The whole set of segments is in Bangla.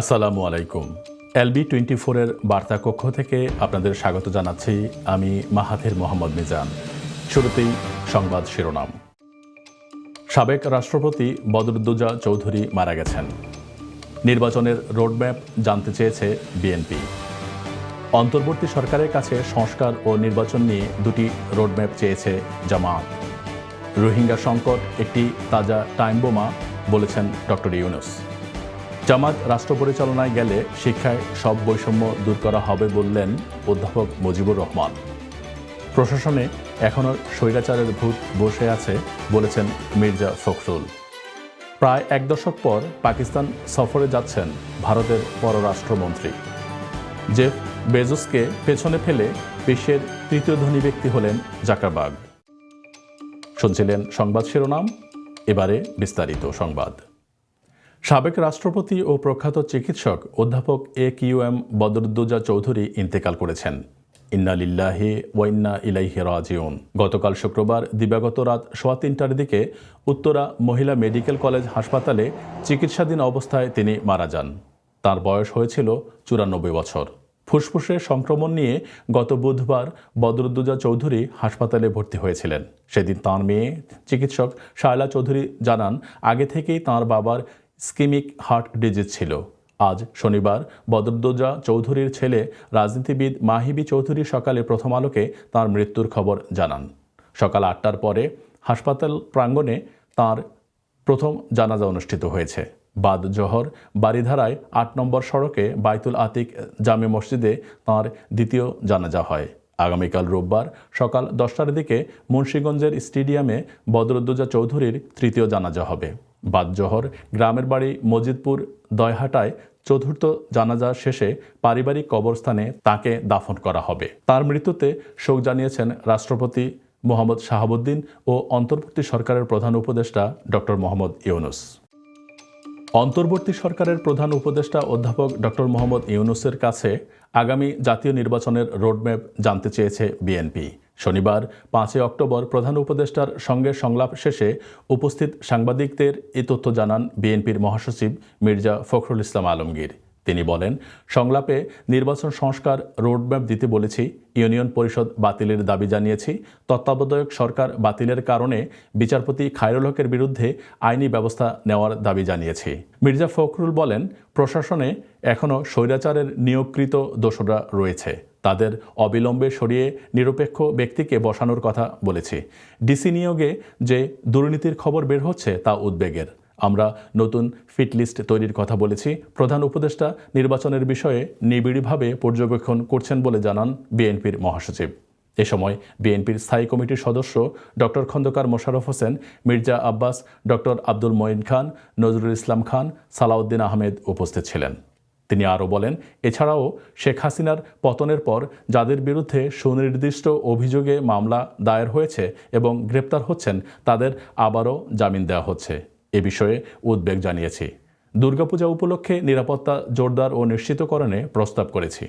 আসসালামু আলাইকুম। এলবি টোয়েন্টি ফোরের বার্তা কক্ষ থেকে আপনাদের স্বাগত জানাচ্ছি আমি মাহাথির মোহাম্মদ মিজান। শুরুতেই সংবাদ শিরোনাম। সাবেক রাষ্ট্রপতি বদরুদ্দোজা চৌধুরী মারা গেছেন। নির্বাচনের রোডম্যাপ জানতে চেয়েছে বিএনপি। অন্তর্বর্তী সরকারের কাছে সংস্কার ও নির্বাচন নিয়ে দুটি রোডম্যাপ চেয়েছে জামাত। রোহিঙ্গা সংকট একটি তাজা টাইম বোমা, বলেছেন ডক্টর ইউনুস। জামাত রাষ্ট্র পরিচালনায় গেলে শিক্ষায় সব বৈষম্য দূর করা হবে বললেন অধ্যাপক মুজিবুর রহমান। প্রশাসনে এখনও স্বৈরাচারের ভূত বসে আছে বলেছেন মির্জা ফখরুল। প্রায় এক দশক পর পাকিস্তান সফরে যাচ্ছেন ভারতের পররাষ্ট্রমন্ত্রী। জেফ বেজোসকে পেছনে ফেলে বিশ্বের তৃতীয় ধনী ব্যক্তি হলেন জাকারবাগ শুনছিলেন সংবাদ শিরোনাম, এবারে বিস্তারিত সংবাদ। সাবেক রাষ্ট্রপতি ও প্রখ্যাত চিকিৎসক অধ্যাপক A Q M Badruddoza Chowdhury ইন্তেকাল করেছেন। ইন্না লিল্লাহি ওয়াইন্না ইলাইহি রাজিউন। গতকাল শুক্রবার দিবাগত রাত সোয়া তিনটার দিকে উত্তরা মহিলা মেডিকেল কলেজ হাসপাতালে চিকিৎসাধীন অবস্থায় তিনি মারা যান। তার বয়স হয়েছিল চুরানব্বই বছর। ফুসফুসে সংক্রমণ নিয়ে গত বুধবার বদরুদ্দোজা চৌধুরী হাসপাতালে ভর্তি হয়েছিলেন। সেদিন তাঁর মেয়ে চিকিৎসক শায়লা চৌধুরী জানান, আগে থেকেই তাঁর বাবার স্কিমিক হার্ট ডিজিজ ছিল। আজ শনিবার বদরুদ্দোজা চৌধুরীর ছেলে রাজনীতিবিদ মাহিবি চৌধুরী সকালে প্রথম আলোকে তাঁর মৃত্যুর খবর জানান। সকাল আটটার পরে হাসপাতাল প্রাঙ্গণে তাঁর প্রথম জানাজা অনুষ্ঠিত হয়েছে। বাদ জহর বাড়িধারায় আট নম্বর সড়কে বাইতুল আতিক জামে মসজিদে তাঁর দ্বিতীয় জানাজা হয়। আগামীকাল রোববার সকাল দশটার দিকে মুন্সীগঞ্জের স্টেডিয়ামে বদরুদ্দোজা চৌধুরীর তৃতীয় জানাজা হবে। বাদ জহর গ্রামের বাড়ি মজিদপুর দয়হাটায় চতুর্থ জানাজা শেষে পারিবারিক কবরস্থানে তাকে দাফন করা হবে। তার মৃত্যুতে শোক জানিয়েছেন রাষ্ট্রপতি মোহাম্মদ শাহাবুদ্দিন ও অন্তর্বর্তী সরকারের প্রধান উপদেষ্টা ডক্টর মোহাম্মদ ইউনুস। অন্তর্বর্তী সরকারের প্রধান উপদেষ্টা অধ্যাপক ডক্টর মোহাম্মদ ইউনুসের কাছে আগামী জাতীয় নির্বাচনের রোডম্যাপ জানতে চেয়েছে বিএনপি। শনিবার, পাঁচই অক্টোবর প্রধান উপদেষ্টার সঙ্গে সংলাপ শেষে উপস্থিত সাংবাদিকদের এ তথ্য জানান বিএনপির মহাসচিব মির্জা ফখরুল ইসলাম আলমগীর। তিনি বলেন, সংলাপে নির্বাচন সংস্কার রোডম্যাপ দিতে বলেছি, ইউনিয়ন পরিষদ বাতিলের দাবি জানিয়েছি, তত্ত্বাবধায়ক সরকার বাতিলের কারণে বিচারপতি খায়রুল হকের বিরুদ্ধে আইনি ব্যবস্থা নেওয়ার দাবি জানিয়েছি। মির্জা ফখরুল বলেন, প্রশাসনে এখনও স্বৈরাচারের নিয়োগকৃত দোষরা রয়েছে। তাদের অবিলম্বে সরিয়ে নিরপেক্ষ ব্যক্তিকে বসানোর কথা বলেছি। ডিসি নিয়োগে যে দুর্নীতির খবর বের হচ্ছে তা উদ্বেগের। আমরা নতুন ফিটলিস্ট তৈরির কথা বলেছি। প্রধান উপদেষ্টা নির্বাচনের বিষয়ে নিবিড়ভাবে পর্যবেক্ষণ করছেন বলে জানান বিএনপির মহাসচিব। এ সময় বিএনপির স্থায়ী কমিটির সদস্য ডক্টর খন্দকার মোশাররফ হোসেন, মির্জা আব্বাস ডক্টর আব্দুল মঈন খান, নজরুল ইসলাম খান, সালাউদ্দিন আহমেদ উপস্থিত ছিলেন। তিনি আরও বলেন, এছাড়াও শেখ হাসিনার পতনের পর যাদের বিরুদ্ধে সুনির্দিষ্ট অভিযোগে মামলা দায়ের হয়েছে এবং গ্রেপ্তার হচ্ছেন, তাদের আবারও জামিন দেওয়া হচ্ছে। এ বিষয়ে উদ্বেগ জানিয়েছি। দুর্গাপূজা উপলক্ষে নিরাপত্তা জোরদার ও নিশ্চিতকরণে প্রস্তাব করেছি।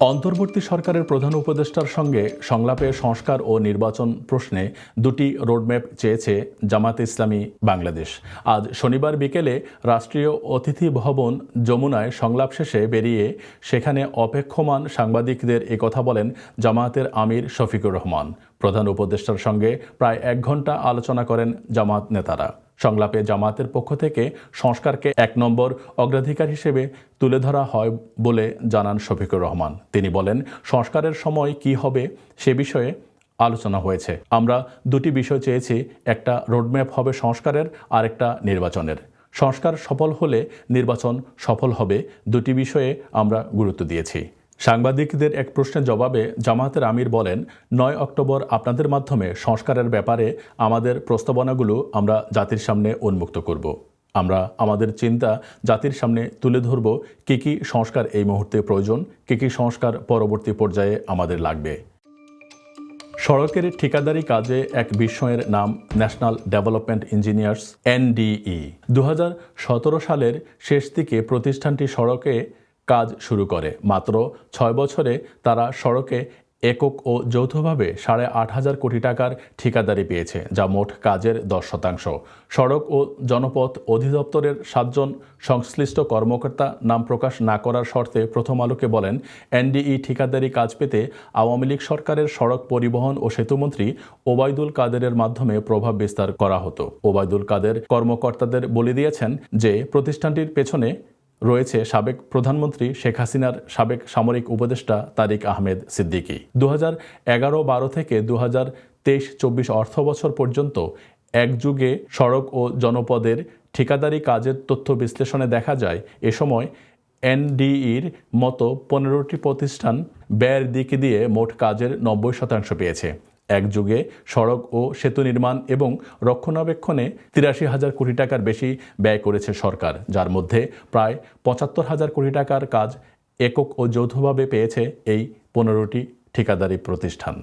অন্তর্বর্তী সরকারের প্রধান উপদেষ্টার সঙ্গে সংলাপে সংস্কার ও নির্বাচন প্রশ্নে দুটি রোডম্যাপ চেয়েছে জামাতে ইসলামী বাংলাদেশ। আজ শনিবার বিকেলে রাষ্ট্রীয় অতিথি ভবন যমুনায় সংলাপ শেষে বেরিয়ে সেখানে অপেক্ষমান সাংবাদিকদের কথা বলেন জামাতের আমির শফিকুর রহমান। প্রধান উপদেষ্টার সঙ্গে প্রায় এক ঘণ্টা আলোচনা করেন জামাত নেতারা। সংলাপে জামাতের পক্ষ থেকে সংস্কারকে এক নম্বর অগ্রাধিকার হিসেবে তুলে ধরা হয় বলে জানান শফিকুর রহমান। তিনি বলেন, সংস্কারের সময় কি হবে সে বিষয়ে আলোচনা হয়েছে। আমরা দুটি বিষয় চেয়েছি, একটা রোডম্যাপ হবে সংস্কারের আর একটা নির্বাচনের। সংস্কার সফল হলে নির্বাচন সফল হবে, দুটি বিষয়ে আমরা গুরুত্ব দিয়েছি। সাংবাদিকদের এক প্রশ্নের জবাবে জামায়াতের আমির বলেন, নয় অক্টোবর আপনাদের মাধ্যমে সংস্কারের ব্যাপারে আমাদের প্রস্তাবনাগুলো আমরা জাতির সামনে উন্মুক্ত করব। আমরা আমাদের চিন্তা জাতির সামনে তুলে ধরব কী কী সংস্কার এই মুহূর্তে প্রয়োজন, কী কী সংস্কার পরবর্তী পর্যায়ে আমাদের লাগবে। সড়কের ঠিকাদারি কাজে এক বিস্ময়ের নাম ন্যাশনাল ডেভেলপমেন্ট ইঞ্জিনিয়ার্স এনডিই দু হাজার সতেরো সালের শেষ দিকে প্রতিষ্ঠানটি সড়কে কাজ শুরু করে। মাত্র ছয় বছরে তারা সড়কে একক ও যৌথভাবে সাড়ে আট হাজার কোটি টাকার ঠিকাদারি পেয়েছে, যা মোট কাজের দশ শতাংশ। সড়ক ও জনপথ অধিদপ্তরের সাতজন সংশ্লিষ্ট কর্মকর্তা নাম প্রকাশ না করার শর্তে প্রথম আলোকে বলেন, এনডিই ঠিকাদারি কাজ পেতে আওয়ামী লীগ সরকারের সড়ক পরিবহন ও সেতুমন্ত্রী ওবায়দুল কাদেরের মাধ্যমে প্রভাব বিস্তার করা হতো। ওবায়দুল কাদের কর্মকর্তাদের বলে দিয়েছেন যে, প্রতিষ্ঠানটির পেছনে রয়েছে সাবেক প্রধানমন্ত্রী শেখ হাসিনার সাবেক সামরিক উপদেষ্টা তারিক আহমেদ সিদ্দিকী। দু হাজার এগারো বারো থেকে দু হাজার তেইশ চব্বিশ অর্থ বছর পর্যন্ত এক যুগে সড়ক ও জনপদের ঠিকাদারি কাজের তথ্য বিশ্লেষণে দেখা যায়, এ সময় এনডিইর মতো পনেরোটি প্রতিষ্ঠান ব্যয়ের দিক দিয়ে মোট কাজের নব্বই শতাংশ পেয়েছে। এক যুগে সড়ক ও সেতু নির্মাণ এবং রক্ষণাবেক্ষণে তিরাশি হাজার কোটি টাকার বেশি ব্যয় করেছে সরকার, যার মধ্যে প্রায় পঁচাত্তর হাজার কোটি টাকার কাজ একক ও যৌথভাবে পেয়েছে এই পনেরোটি ঠিকাদারি প্রতিষ্ঠান।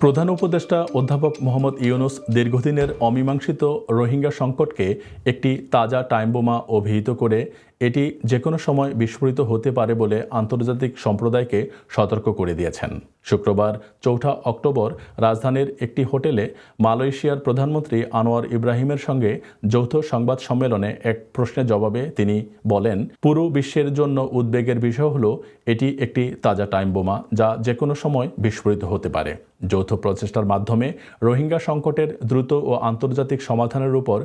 প্রধান উপদেষ্টা অধ্যাপক মোহাম্মদ ইউনুস দীর্ঘদিনের অমীমাংসিত রোহিঙ্গা সংকটকে একটি তাজা টাইম বোমা অভিহিত করে এটি যে কোনো সময় বিস্ফোরিত হতে পারে বলে আন্তর্জাতিক সম্প্রদায়কে সতর্ক করে দিয়েছেন। শুক্রবার চৌঠা অক্টোবর রাজধানীর একটি হোটেলে মালয়েশিয়ার প্রধানমন্ত্রী আনোয়ার ইব্রাহিমের সঙ্গে যৌথ সংবাদ সম্মেলনে এক প্রশ্নের জবাবে তিনি বলেন, পুরো বিশ্বের জন্য উদ্বেগের বিষয় হল এটি একটি তাজা টাইম বোমা যা যে কোনো সময় বিস্ফোরিত হতে পারে। যৌথ প্রচেষ্টার মাধ্যমে রোহিঙ্গা সংকটের দ্রুত ও আন্তর্জাতিক সমাধানের উপর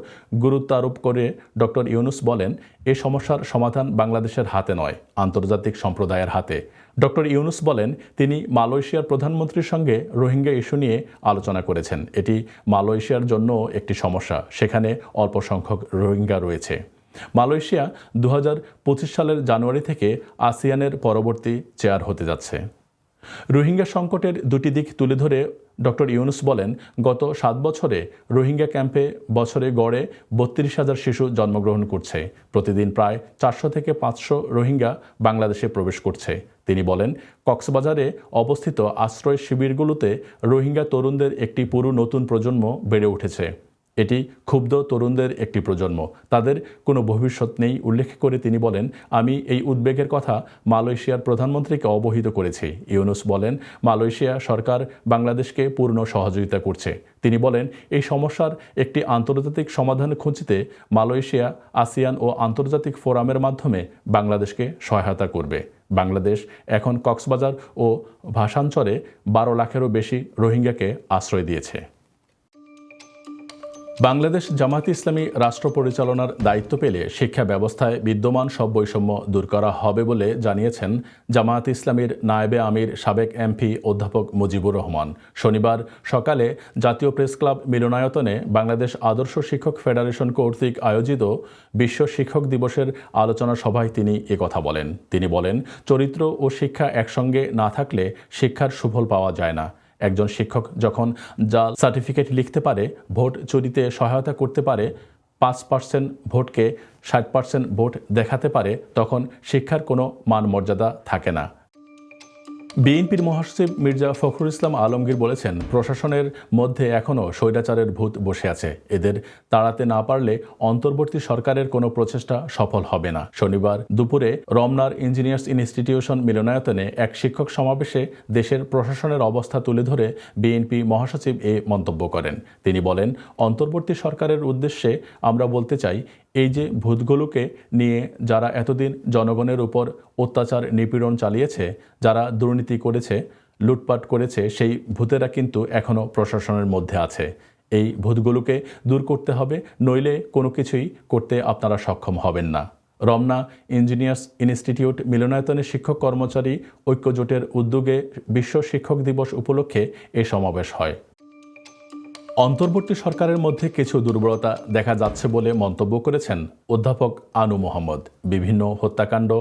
গুরুত্ব আরোপ করে ডক্টর ইউনুস বলেন, এ সমস্যার সমাধান বাংলাদেশের হাতে নয়, আন্তর্জাতিক সম্প্রদায়ের হাতে। ডক্টর ইউনুস বলেন, তিনি মালয়েশিয়ার প্রধানমন্ত্রীর সঙ্গে রোহিঙ্গা ইস্যু নিয়ে আলোচনা করেছেন। এটি মালয়েশিয়ার জন্য একটি সমস্যা। সেখানে অল্প সংখ্যক রোহিঙ্গা রয়েছে। মালয়েশিয়া দু হাজার পঁচিশ সালের জানুয়ারি থেকে আসিয়ানের পরবর্তী চেয়ার হতে যাচ্ছে। রোহিঙ্গা সংকটের দুটি দিক তুলে ধরে ডক্টর ইউনুস বলেন, গত সাত বছরে রোহিঙ্গা ক্যাম্পে বছরে গড়ে বত্রিশ হাজার শিশু জন্মগ্রহণ করছে। প্রতিদিন প্রায় চারশো থেকে পাঁচশো রোহিঙ্গা বাংলাদেশে প্রবেশ করছে। তিনি বলেন, কক্সবাজারে অবস্থিত আশ্রয় শিবিরগুলোতে রোহিঙ্গা তরুণদের একটি পুরো নতুন প্রজন্ম বেড়ে উঠেছে। এটি ক্ষুব্ধ তরুণদের একটি প্রজন্ম। তাদের কোনো ভবিষ্যৎ নেই, উল্লেখ করে তিনি বলেন, আমি এই উদ্বেগের কথা মালয়েশিয়ার প্রধানমন্ত্রীকে অবহিত করেছি। ইউনুস বলেন, মালয়েশিয়া সরকার বাংলাদেশকে পূর্ণ সহযোগিতা করছে। তিনি বলেন, এই সমস্যার একটি আন্তর্জাতিক সমাধান খুঁজতে মালয়েশিয়া, আসিয়ান ও আন্তর্জাতিক ফোরামের মাধ্যমে বাংলাদেশকে সহায়তা করবে। বাংলাদেশ এখন কক্সবাজার ও ভাষাঞ্চরে বারো লাখেরও বেশি রোহিঙ্গাকে আশ্রয় দিয়েছে। বাংলাদেশ জামাত ইসলামী রাষ্ট্র পরিচালনার দায়িত্ব পেলে শিক্ষা ব্যবস্থায় বিদ্যমান সব বৈষম্য দূর করা হবে বলে জানিয়েছেন জামায়াত ইসলামীর নায়েবে আমির সাবেক এমপি অধ্যাপক মুজিবুর রহমান। শনিবার সকালে জাতীয় প্রেস ক্লাব মিলনায়তনে বাংলাদেশ আদর্শ শিক্ষক ফেডারেশন কর্তৃক আয়োজিত বিশ্ব শিক্ষক দিবসের আলোচনা সভায় তিনি কথা বলেন। তিনি বলেন, চরিত্র ও শিক্ষা একসঙ্গে না থাকলে শিক্ষার সুফল পাওয়া যায় না। একজন শিক্ষক যখন জাল সার্টিফিকেট লিখতে পারে, ভোট চুরিতে সহায়তা করতে পারে, পাঁচ পার্সেন্ট ভোটকে ষাট পার্সেন্ট ভোট দেখাতে পারে, তখন শিক্ষার কোনো মান মর্যাদা থাকে না। বিএনপির মহাসচিব মির্জা ফখরুল ইসলাম আলমগীর বলেছেন, প্রশাসনের মধ্যে এখনও স্বৈরাচারের ভূত বসে আছে। এদের তাড়াতে না পারলে অন্তর্বর্তী সরকারের কোনো প্রচেষ্টা সফল হবে না। শনিবার দুপুরে রমনার ইঞ্জিনিয়ার্স ইনস্টিটিউশন মিলনায়তনে এক শিক্ষক সমাবেশে দেশের প্রশাসনের অবস্থা তুলে ধরে বিএনপি মহাসচিব এ মন্তব্য করেন। তিনি বলেন, অন্তর্বর্তী সরকারের উদ্দেশ্যে আমরা বলতে চাই এই যে ভূতগুলোকে নিয়ে যারা এতদিন জনগণের উপর অত্যাচার, নিপীড়ন চালিয়েছে, যারা দুর্নীতি করেছে, লুটপাট করেছে, সেই ভূতেরা কিন্তু এখনও প্রশাসনের মধ্যে আছে। এই ভূতগুলোকে দূর করতে হবে, নইলে কোনো কিছুই করতে আপনারা সক্ষম হবেন না। রমনা ইঞ্জিনিয়ার্স ইনস্টিটিউট মিলনায়তনের শিক্ষক কর্মচারী ঐক্যজোটের উদ্যোগে বিশ্ব শিক্ষক দিবস উপলক্ষে এ সমাবেশ হয়। অন্তর্বর্তী সরকারের মধ্যে কিছু দুর্বলতা দেখা যাচ্ছে বলে মন্তব্য করেছেন অধ্যাপক আনু মোহাম্মদ। বিভিন্ন হত্যাকাণ্ড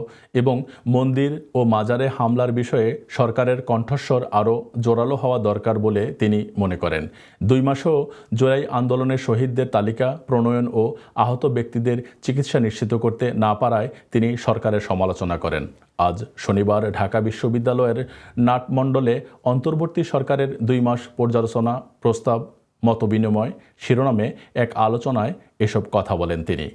এবং মন্দির ও মাজারে হামলার বিষয়ে সরকারের কণ্ঠস্বর আরও জোরালো হওয়া দরকার বলে তিনি মনে করেন। দুই মাসেও জোরাই আন্দোলনের শহীদদের তালিকা, প্রণয়ন ও আহত ব্যক্তিদের চিকিৎসা নিশ্চিত করতে না পারায় তিনি সরকারের সমালোচনা করেন। আজ শনিবার ঢাকা বিশ্ববিদ্যালয়ের নাটমণ্ডলে অন্তর্বর্তী সরকারের দুই মাস পর্যালোচনা প্রস্তাব মতবিনিময় শিরোনামে এক আলোচনায় এসব কথা বলেন তিনি।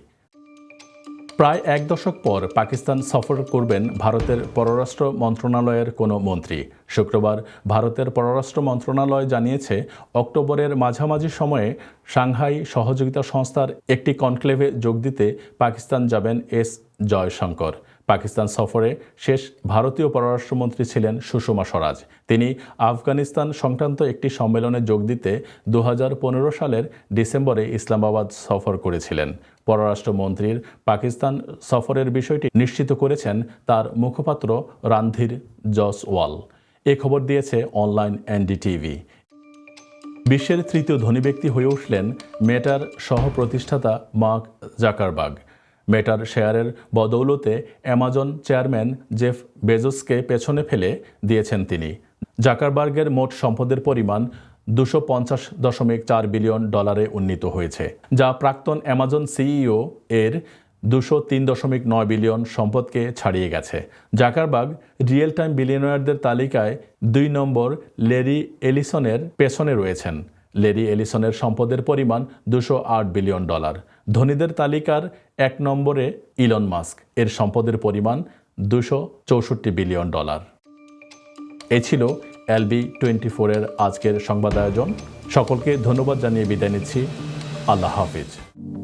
প্রায় এক দশক পর পাকিস্তান সফর করবেন ভারতের পররাষ্ট্র মন্ত্রণালয়ের কোনো মন্ত্রী। শুক্রবার ভারতের পররাষ্ট্র মন্ত্রণালয় জানিয়েছে, অক্টোবরের মাঝামাঝি সময়ে সাংহাই সহযোগিতা সংস্থার একটি কনক্লেভে যোগ দিতে পাকিস্তান যাবেন এস জয়শঙ্কর। পাকিস্তান সফরে শেষ ভারতীয় পররাষ্ট্রমন্ত্রী ছিলেন সুষমা স্বরাজ। তিনি আফগানিস্তান সংক্রান্ত একটি সম্মেলনে যোগ দিতে দু হাজার পনেরো সালের ডিসেম্বরে ইসলামাবাদ সফর করেছিলেন। পররাষ্ট্রমন্ত্রীর পাকিস্তান সফরের বিষয়টি নিশ্চিত করেছেন তার মুখপাত্র রান্ধীর জসওয়াল এ খবর দিয়েছে অনলাইন এনডিটিভি। বিশ্বের তৃতীয় ধনী ব্যক্তি হয়ে উঠলেন মেটার সহ প্রতিষ্ঠাতা মার্ক জাকারবাগ মেটার শেয়ারের বদৌলতে অ্যামাজন চেয়ারম্যান জেফ বেজোসকে পেছনে ফেলে দিয়েছেন তিনি। জাকারবার্গের মোট সম্পদের পরিমাণ দুশো পঞ্চাশ দশমিক চার বিলিয়ন ডলারে উন্নীত হয়েছে, যা প্রাক্তন অ্যামাজন সিইও এর দুশো তিন দশমিক নয় বিলিয়ন সম্পদকে ছাড়িয়ে গেছে। জাকারবাগ রিয়েল টাইম বিলিয়নারদের তালিকায় দুই নম্বর লেরি এলিসনের পেছনে রয়েছেন। লেরি এলিসনের সম্পদের পরিমাণ দুশো আট বিলিয়ন ডলার। ধনীদের তালিকার এক নম্বরে ইলন মাস্ক। এর সম্পদের পরিমাণ দুশো চৌষট্টি বিলিয়ন ডলার। এ ছিল এলবি টোয়েন্টি ফোরের আজকের সংবাদ আয়োজন সকলকে ধন্যবাদ জানিয়ে বিদায় নিচ্ছি। আল্লাহ হাফিজ।